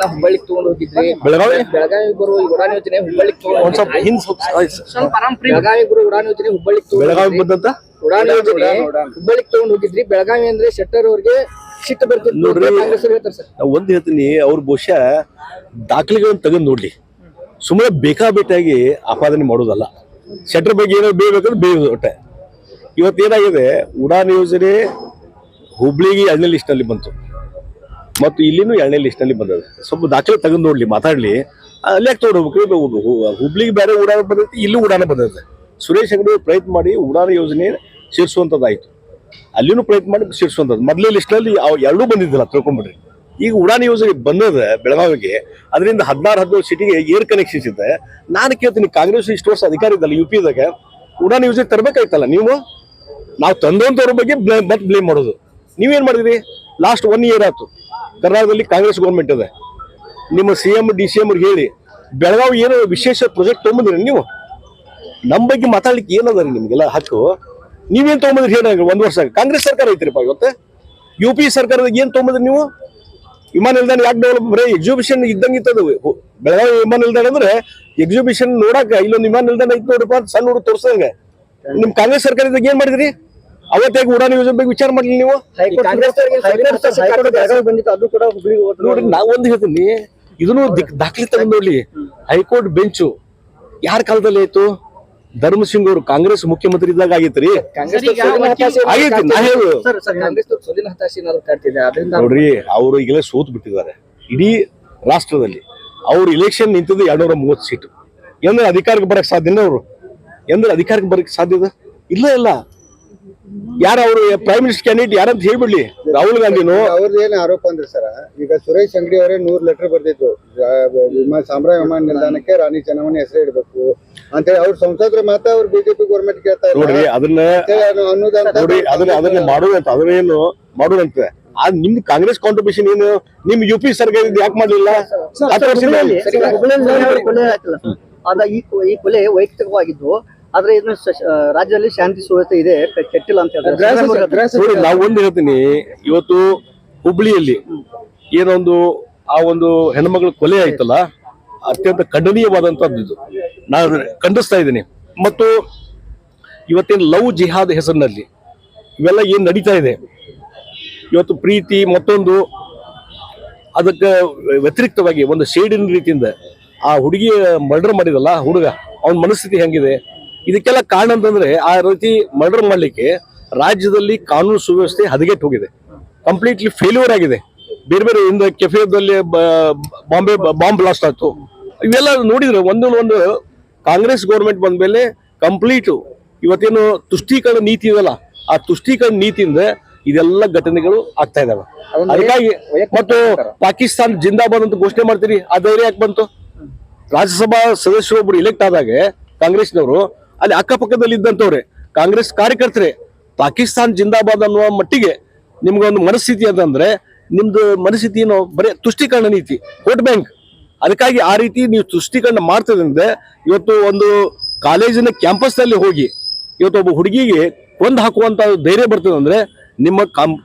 ಹುಬ್ಬಳ್ಳಿಗೆ ತಗೊಂಡ್ ಹೋಗಿದ್ರಿ ಬೆಳಗಾವಿ? ಬೆಳಗಾವಿ ಬರುವ ಉಡಾನ್ ಯೋಜನೆ ಹುಬ್ಬಳ್ಳಿಗೆ ತಗೊಂಡ್ ಒಂದ್ ಸ್ವಲ್ಪ ಹಿಂದ್ ಸ್ವಲ್ಪ ಬೆಳಗಾವಿ ಬರುವ ಉಡಾನ್ ಯೋಜನೆ ಹುಬ್ಬಳ್ಳಿಗೆ ತಗೊಂಡ್ ಬೆಳಗಾವಿ. ಬಂದಂತ? ಉಡಾನ್ ಯೋಜನೆ ಹುಬ್ಬಳ್ಳಿಗೆ ತಗೊಂಡ್ ಹೋಗಿದ್ರಿ ಬೆಳಗಾವಿ ಅಂದ್ರೆ ಶೆಟ್ಟರ್ ಅವ್ರಿಗೆ ಸಿಟ್ಟು ಬರ್ತಿತ್ತು ನೋಡ್ರಿ. ಕಾಂಗ್ರೆಸ್ ಅವ್ರು ಹೇಳ್ತಾರೆ ಸರ್. ಒಂದ್ ಹೇಳ್ತೀನಿ ಅವ್ರ ಬಹುಶಃ ದಾಖಲೆಗಳನ್ನ ತೆಗೆದು ನೋಡ್ಲಿ. ಸುಮ್ಮನೆ ಬೇಕಾಬಿಟ್ಟಾಗಿ ಆಪಾದನೆ ಮಾಡೋದಲ್ಲ. ಶೆಟ್ಟರ್ ಬಗ್ಗೆ ಏನೋ ಬೇಯಬೇಕಂದ್ರೆ ಬೇಯೋದು ಒಟ್ಟೆ. ಇವತ್ತೇನಾಗಿದೆ ಉಡಾನ್ ಯೋಜನೆ ಹುಬ್ಳಿಗೆ ಎರಡನೇ ಲಿಸ್ಟ್ನಲ್ಲಿ ಬಂತು. ಮತ್ತು ಇಲ್ಲಿನೂ ಎರಡನೇ ಲಿಸ್ಟ್ನಲ್ಲಿ ಬಂದದ ಸ್ವಲ್ಪ ದಾಖಲೆ ತೆಗೆದು ನೋಡ್ಲಿ, ಮಾತಾಡ್ಲಿ. ಅಲ್ಲೇ ತಗೊಂಡು ಹುಬ್ಳಿಗೆ ಬೇರೆ ಉಡಾನ ಬಂದೈತಿ, ಇಲ್ಲೂ ಉಡಾನ ಬಂದೈತೆ. ಸುರೇಶ್ ಅಂಗಡಿ ಪ್ರಯತ್ನ ಮಾಡಿ ಉಡಾನ ಯೋಜನೆ ಸೇರಿಸುವಂಥದ್ದಾಯಿತು ಅಲ್ಲಿನೂ ಪ್ರಯತ್ನ ಮಾಡಿ ಸೇರಿಸುವಂಥದ್ದು ಮೊದಲೇ ಲಿಸ್ಟ್ನಲ್ಲಿ ಎರಡೂ ಬಂದಿದ್ದಿಲ್ಲ, ತಿಳ್ಕೊಂಬಿಡ್ರಿ. ಈಗ ಉಡಾನ್ ಯೋಜನೆ ಬಂದದ ಬೆಳಗಾವಿಗೆ, ಅದರಿಂದ ಹದಿನಾರು, ಹದಿನೇಳು ಸಿಟಿಗೆ ಏರ್ ಕನೆಕ್ಷನ್ಸ್ ಇದೆ. ನಾನು ಕೇಳ್ತೀನಿ, ಕಾಂಗ್ರೆಸ್ ಇಷ್ಟು ವರ್ಷ ಅಧಿಕಾರ ಇದ್ದಲ್ಲ ಯು ಪಿದಾಗ ಉಡಾನ್ ಯೋಜನೆ ತರಬೇಕಾಯ್ತಲ್ಲ ನೀವು? ನಾವು ತಂದಂಥವ್ರ ಬಗ್ಗೆ ಮತ್ತೆ ಬ್ಲೇಮ್ ಮಾಡೋದು. ನೀವೇನ್ ಮಾಡಿದ್ರಿ? ಲಾಸ್ಟ್ ಒನ್ ಇಯರ್ ಆಯ್ತು. ಕರ್ನಾಟಕದಲ್ಲಿ ಕಾಂಗ್ರೆಸ್ ಗೌರ್ಮೆಂಟ್ ಇದೆ ನಿಮ್ಮ C M D C M ಹೇಳಿ, ಬೆಳಗಾವಿ ಏನೋ ವಿಶೇಷ ಪ್ರಾಜೆಕ್ಟ್ ತೊಗೊಂಬಂದ್ರಿ ನೀವು? ನಮ್ಮ ಬಗ್ಗೆ ಮಾತಾಡ್ಲಿಕ್ಕೆ ಏನದ ರೀ ನಿಮ್ಗೆಲ್ಲ ಹಕ್ಕು? ನೀವೇನು ತೊಗೊಂಬಂದ್ರಿ ಹೇಳಿ ಒಂದು ವರ್ಷ ಕಾಂಗ್ರೆಸ್ ಸರ್ಕಾರ ಐತ್ರಿಪ್ಪ ಇವತ್ತು? ಯು ಪಿ ಸರ್ಕಾರದಾಗ ಏನು ತೊಗೊಂಬಂದ್ರಿ ನೀವು? ವಿಮಾನ ನಿಲ್ದಾಣ ಯಾಕೆ ಡೆವಲಪ್ ಬರೀ ಎಕ್ಸಿಬಿಷನ್ ಇದ್ದಂಗೆ ಇತ್ತದು ಬೆಳಗಾವಿ ವಿಮಾನ ನಿಲ್ದಾಣ ಅಂದ್ರೆ ಎಕ್ಸಿಬಿಷನ್ ನೋಡಾಕ ಇಲ್ಲೊಂದು ವಿಮಾನ ನಿಲ್ದಾಣ ಐತ್ ಅಂತ ಸಣ್ಣ ಹುಡುಗ ತೋರ್ಸಂಗ ನಿಮ್ ಕಾಂಗ್ರೆಸ್ ಸರ್ಕಾರದಾಗ ಏನ್ ಮಾಡಿದ್ರಿ? ಅವತ್ತಾಗ ಉಡಾನ್ ಯೋಜನೆ ಬಗ್ಗೆ ವಿಚಾರ ಮಾಡಲಿ ನೀವು? ನೋಡ್ರಿ ನಾ ಒಂದು ಹೇಳ್ತೀನಿ ಇದನ್ನು ದಿಕ್- ದಾಖಲೆ ತಗೊಂಡು ನೋಡ್ಲಿ ಹೈಕೋರ್ಟ್ ಬೆಂಚು ಯಾರ ಕಾಲದಲ್ಲಿ ಆಯ್ತು? ಧರ್ಮಸಿಂಗ್ ಅವರು ಕಾಂಗ್ರೆಸ್ ಮುಖ್ಯಮಂತ್ರಿ ಇದ್ದಾಗ ಆಗೈತ್ರಿ. ನೋಡ್ರಿ ಅವರು ಈಗಲೇ ಸೋತ್ ಬಿಟ್ಟಿದ್ದಾರೆ. ಇಡೀ ರಾಷ್ಟ್ರದಲ್ಲಿ ಅವ್ರು ಇಲೆಕ್ಷನ್ ನಿಂತಿದ್ದು ಎರಡ್ನೂರ ಮೂವತ್ತು ಸೀಟು. ಎಂದ್ರೆ ಅಧಿಕಾರಕ್ಕೆ ಬರಕ್ ಸಾಧ್ಯನ ಅವರು. ಎಂದ್ರೆ ಅಧಿಕಾರಕ್ಕೆ ಬರಕ್ ಸಾಧ್ಯದ ಇಲ್ಲ ಇಲ್ಲ. ಯಾರ ಅವರು ಪ್ರೈಮ್ ಮಿನಿಸ್ಟರ್ ಕ್ಯಾಂಡಿಡೇಟ್ ಯಾರಂತ ಹೇಳ್ಬಿಡ್ಲಿ. ರಾಹುಲ್ ಗಾಂಧಿನು. ಅವ್ರದ್ದು ಏನ್ ಆರೋಪ ಅಂದ್ರೆ ಸರ್ ಈಗ ಸುರೇಶ್ ಅಂಗಡಿ ಅವರೇ ನೂರ್ ಲೆಟರ್ ಬರ್ದಿದ್ರು. ವಿಮಾನ ಸಾಮ್ರಾಜ್ಯ ವಿಮಾನ ನಿಲ್ದಾಣಕ್ಕೆ ರಾಣಿ ಚೆನ್ನಮ್ಮನ ಹೆಸರು ಇಡಬೇಕು. ಅಂತೇಳಿ ಅವ್ರ ಸಂಸದ್ರ ಮಾತ್ರ ಅವ್ರು ಬಿಜೆಪಿ ಗೌರ್ಮೆಂಟ್ ಕೇಳ್ತಾರೆ ನೋಡ್ರಿ ಇಲ್ಲ ಅದನ್ನ ಅಂತೇಳಿ ಅನುದಾನ ನೋಡಿ ಅದನ್ನ ಅದನ್ನ ಮಾಡೋದಂತ ಅದನ್ನೇನು ಮಾಡೋದಂತೆ ಆ ನಿಮ್ ಕಾಂಗ್ರೆಸ್ ಕಾಂಟ್ರಿಬ್ಯೂಷನ್ ಏನು? ನಿಮ್ ಯು ಪಿ ಸರ್ಕಾರ ಯಾಕೆ ಮಾಡ್ಲಿಲ್ಲ? ಹತ್ತು ಅದ ಈ ಈ ಕೊಲೆ ವೈಯಕ್ತಿಕವಾಗಿದ್ದು ಆದ್ರೆ ಇದನ್ನ ಶ- ರಾಜ್ಯದಲ್ಲಿ ಶಾಂತಿ ಸುವ್ಯವಸ್ಥೆ ಇದೆ ಕೆಟ್ಟಿಲ್ಲ ಅಂತ ಹೇಳ್ತಾರೆ. ನಾವು ಒಂದು ಹೇಳ್ತೀನಿ. ಇವತ್ತು ಹುಬ್ಳಿಯಲ್ಲಿ ಏನೊಂದು ಆ ಒಂದು ಹೆಣ್ಮಗಳ ಕೊಲೆ ಆಯ್ತಲ್ಲ ಅತ್ಯಂತ ಖಂಡನೀಯವಾದಂತದ್ದು ಇದು ನಾನು ಖಂಡಿಸ್ತಾ ಇದ್ದೀನಿ. ಮತ್ತು ಇವತ್ತೇನು ಲವ್ ಜಿಹಾದ್ ಹೆಸರಿನಲ್ಲಿ ಇವೆಲ್ಲ ಏನ್ ನಡೀತಾ ಇದೆ? ಇವತ್ತು ಪ್ರೀತಿ ಮತ್ತೊಂದು ಅದಕ್ಕೆ ವ್ಯತಿರಿಕ್ತವಾಗಿ ಒಂದು ಶೇಡಿನ ರೀತಿಯಿಂದ ಆ ಹುಡುಗಿ ಮರ್ಡರ್ ಮಾಡಿದಲ್ಲ ಹುಡುಗ ಅವನ ಮನಸ್ಥಿತಿ ಹೆಂಗಿದೆ? ಇದಕ್ಕೆಲ್ಲ ಕಾರಣ ಅಂತಂದ್ರೆ ಆ ರೀತಿ ಮರ್ಡರ್ ಮಾಡಲಿಕ್ಕೆ ರಾಜ್ಯದಲ್ಲಿ ಕಾನೂನು ಸುವ್ಯವಸ್ಥೆ ಹದಗೆಟ್ಟು ಹೋಗಿದೆ. ಕಂಪ್ಲೀಟ್ಲಿ ಫೇಲ್ಯೂರ್ ಆಗಿದೆ. ಬೇರೆ ಬೇರೆ ಇಂದ ಕೆಫೆದಲ್ಲಿ ಬಾಂಬೆ ಬಾಂಬ್ ಬ್ಲಾಸ್ಟ್ ಆಯ್ತು. ಇವೆಲ್ಲ ನೋಡಿದ್ರೆ ಒಂದೊಂದು ಒಂದು ಕಾಂಗ್ರೆಸ್ ಗೌರ್ಮೆಂಟ್ ಬಂದ ಮೇಲೆ ಕಂಪ್ಲೀಟ್ ಇವತ್ತೇನು ತುಷ್ಟೀಕರಣ ನೀತಿ ಇದೆಯಲ್ಲ ಆ ತುಷ್ಟೀಕರಣ ನೀತಿಯಿಂದ ಇದೆಲ್ಲ ಘಟನೆಗಳು ಆಗ್ತಾ ಇದಾವೆ. ಅದಕ್ಕಾಗಿ ಮತ್ತು ಪಾಕಿಸ್ತಾನ ಜಿಂದಾಬಾದ್ ಅಂತ ಘೋಷಣೆ ಮಾಡ್ತೀರಿ ಆ ಧೈರ್ಯ ಯಾಕೆ ಬಂತು? ರಾಜ್ಯಸಭಾ ಸದಸ್ಯರೊಬ್ರು ಇಲೆಕ್ಟ್ ಆದಾಗೆ ಕಾಂಗ್ರೆಸ್ನವರು ಅಲ್ಲಿ ಅಕ್ಕಪಕ್ಕದಲ್ಲಿ ಇದ್ದಂಥವ್ರೆ ಕಾಂಗ್ರೆಸ್ ಕಾರ್ಯಕರ್ತರೇ, ಪಾಕಿಸ್ತಾನ್ ಜಿಂದಾಬಾದ್ ಅನ್ನುವ ಮಟ್ಟಿಗೆ ನಿಮ್ಗೊಂದು ಮನಸ್ಥಿತಿ ಅಂತಂದ್ರೆ ನಿಮ್ದು ಮನಸ್ಥಿತಿ ಏನೋ ಬರೀ ತುಷ್ಟೀಕರಣ ನೀತಿ, ವೋಟ್ ಬ್ಯಾಂಕ್. ಅದಕ್ಕಾಗಿ ಆ ರೀತಿ ನೀವು ತುಷ್ಟೀಕರಣ ಮಾಡ್ತದಂದ್ರೆ, ಇವತ್ತು ಒಂದು ಕಾಲೇಜಿನ ಕ್ಯಾಂಪಸ್ನಲ್ಲಿ ಹೋಗಿ, ಇವತ್ತು ಒಬ್ಬ ಹುಡುಗಿಗೆ ಕೊಂದು ಹಾಕುವಂತ ಧೈರ್ಯ ಬರ್ತದೆ ಅಂದ್ರೆ ನಿಮ್ಮ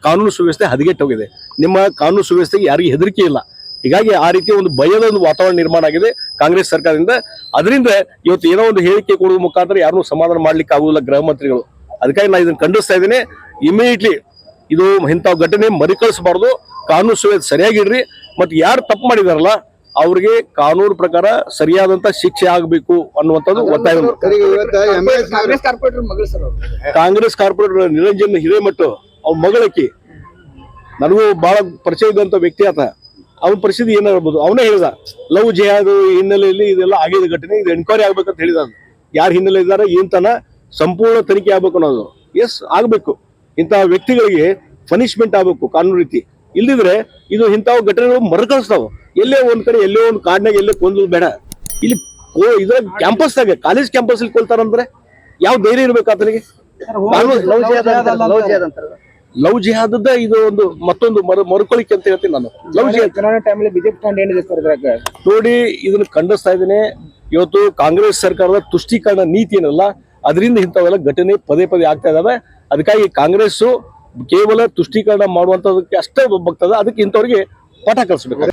ಕಾನೂನು ಸುವ್ಯವಸ್ಥೆ ಹದಗೆಟ್ಟೋಗಿದೆ. ನಿಮ್ಮ ಕಾನೂನು ಸುವ್ಯವಸ್ಥೆಗೆ ಯಾರಿಗೂ ಹೆದರಿಕೆ ಇಲ್ಲ. ಹೀಗಾಗಿ ಆ ರೀತಿಯ ಒಂದು ಭಯದ ಒಂದು ವಾತಾವರಣ ನಿರ್ಮಾಣ ಆಗಿದೆ ಕಾಂಗ್ರೆಸ್ ಸರ್ಕಾರದಿಂದ. ಅದರಿಂದ ಇವತ್ತು ಏನೋ ಒಂದು ಹೇಳಿಕೆ ಕೊಡುವ ಮುಖಾಂತರ ಯಾರನ್ನೂ ಸಮಾಧಾನ ಮಾಡ್ಲಿಕ್ಕೆ ಆಗುವುದಿಲ್ಲ ಗೃಹ ಮಂತ್ರಿಗಳು. ಅದಕ್ಕಾಗಿ ನಾನು ಇದನ್ನ ಖಂಡಿಸ್ತಾ ಇದ್ದೀನಿ. ಇಮಿಡಿಯೇಟ್ಲಿ ಇದು ಇಂಥ ಘಟನೆ ಮರುಕಳಿಸಬಾರ್ದು. ಕಾನೂನು ಸುವ್ಯವಸ್ಥೆ ಸರಿಯಾಗಿಡ್ರಿ ಮತ್ತು ಯಾರು ತಪ್ಪು ಮಾಡಿದಾರಲ್ಲ ಅವ್ರಿಗೆ ಕಾನೂನು ಪ್ರಕಾರ ಸರಿಯಾದಂತ ಶಿಕ್ಷೆ ಆಗಬೇಕು ಅನ್ನುವಂಥದ್ದು ಒತ್ತಾಯ ಕಾಂಗ್ರೆಸ್ ಕಾರ್ಪೊರೇಟರ್ ನಿರಂಜನ್ ಹಿರೇಮಠ ಅವ್ರ ಮಗಳಕ್ಕಿ ನನಗೂ ಬಹಳ ಪರಿಚಯ ಇದ್ದಂಥ ವ್ಯಕ್ತಿ ಆತ. ಅವನ ಪರಿಸ್ಥಿತಿ ಏನಾಗ್ಬೋದು ಅವನೇ ಹೇಳಿದ ಲವ್ ಜಿಹಾದ್ ಹಿನ್ನೆಲೆಯಲ್ಲಿ ಇದೆಲ್ಲ ಆಗಿದೆ ಘಟನೆ ಇದು ಎನ್ಕ್ವೈರಿ ಆಗ್ಬೇಕಂತ ಹೇಳಿದ ಯಾರ ಹಿನ್ನೆಲೆ ಇದ್ದಾರೆ ಏಂತನ ಸಂಪೂರ್ಣ ತನಿಖೆ ಆಗ್ಬೇಕು ಅನ್ನೋದು. ಎಸ್ ಆಗ್ಬೇಕು. ಇಂತಹ ವ್ಯಕ್ತಿಗಳಿಗೆ ಪನಿಷ್ಮೆಂಟ್ ಆಗ್ಬೇಕು ಕಾನೂನು ರೀತಿ. ಇಲ್ದಿದ್ರೆ ಇದು ಇಂತಹ ಘಟನೆಗಳು ಮರುಕಳಿಸ್ತಾವ. ಎಲ್ಲೇ ಒಂದ್ ಕಡೆ ಎಲ್ಲೇ ಒಂದು ಕಾಡ್ನಾಗ ಎಲ್ಲೇ ಕೊಂದು ಬೇಡ. ಇಲ್ಲಿ ಓ ಕ್ಯಾಂಪಸ್ ಕ್ಯಾಂಪಸ್ದಾಗ ಕಾಲೇಜ್ ಕ್ಯಾಂಪಸ್ ಅಲ್ಲಿ ಕೊಲ್ತಾರಂದ್ರೆ ಯಾವ ಧೈರ್ಯ ಇರ್ಬೇಕು ಆತನಿಗೆ? ಲವ್ ಜಿಹಾದ್ ಜಿಹಾದದ ಇದು ಒಂದು ಮತ್ತೊಂದು ಮರು ಮರುಕೊಳಿಕೆ ಅಂತ ಹೇಳ್ತೀನಿ ನಾನು. ಲವ್ ಜಿಹಾದ್ ಚುನಾವಣೆ ಟೈಮಲ್ಲಿ ಬಿಜೆಪಿ ಸ್ಟ್ಯಾಂಡ್ ಏನಿದೆ ಸರ್ ಇದ್ರಾಗ? ನೋಡಿ ಇದನ್ನ ಖಂಡಿಸ್ತಾ ಇದ್ದೀನಿ. ಇವತ್ತು ಕಾಂಗ್ರೆಸ್ ಸರ್ಕಾರದ ತುಷ್ಟೀಕರಣ ನೀತಿ ಏನಲ್ಲ ಅದರಿಂದ ಇಂಥವೆಲ್ಲ ಘಟನೆ ಪದೇ ಪದೇ ಆಗ್ತಾ ಇದಾವೆ. ಅದಕ್ಕಾಗಿ ಕಾಂಗ್ರೆಸ್ಸು ಕೇವಲ ತುಷ್ಟೀಕರಣ ಮಾಡುವಂಥದಕ್ಕೆ ಅಷ್ಟೇ ಬಗ್ತದೆ ಅದಕ್ಕೆ ಇಂಥವ್ರಿಗೆ ಪಾಠ ಕಲಿಸ್ಬೇಕು.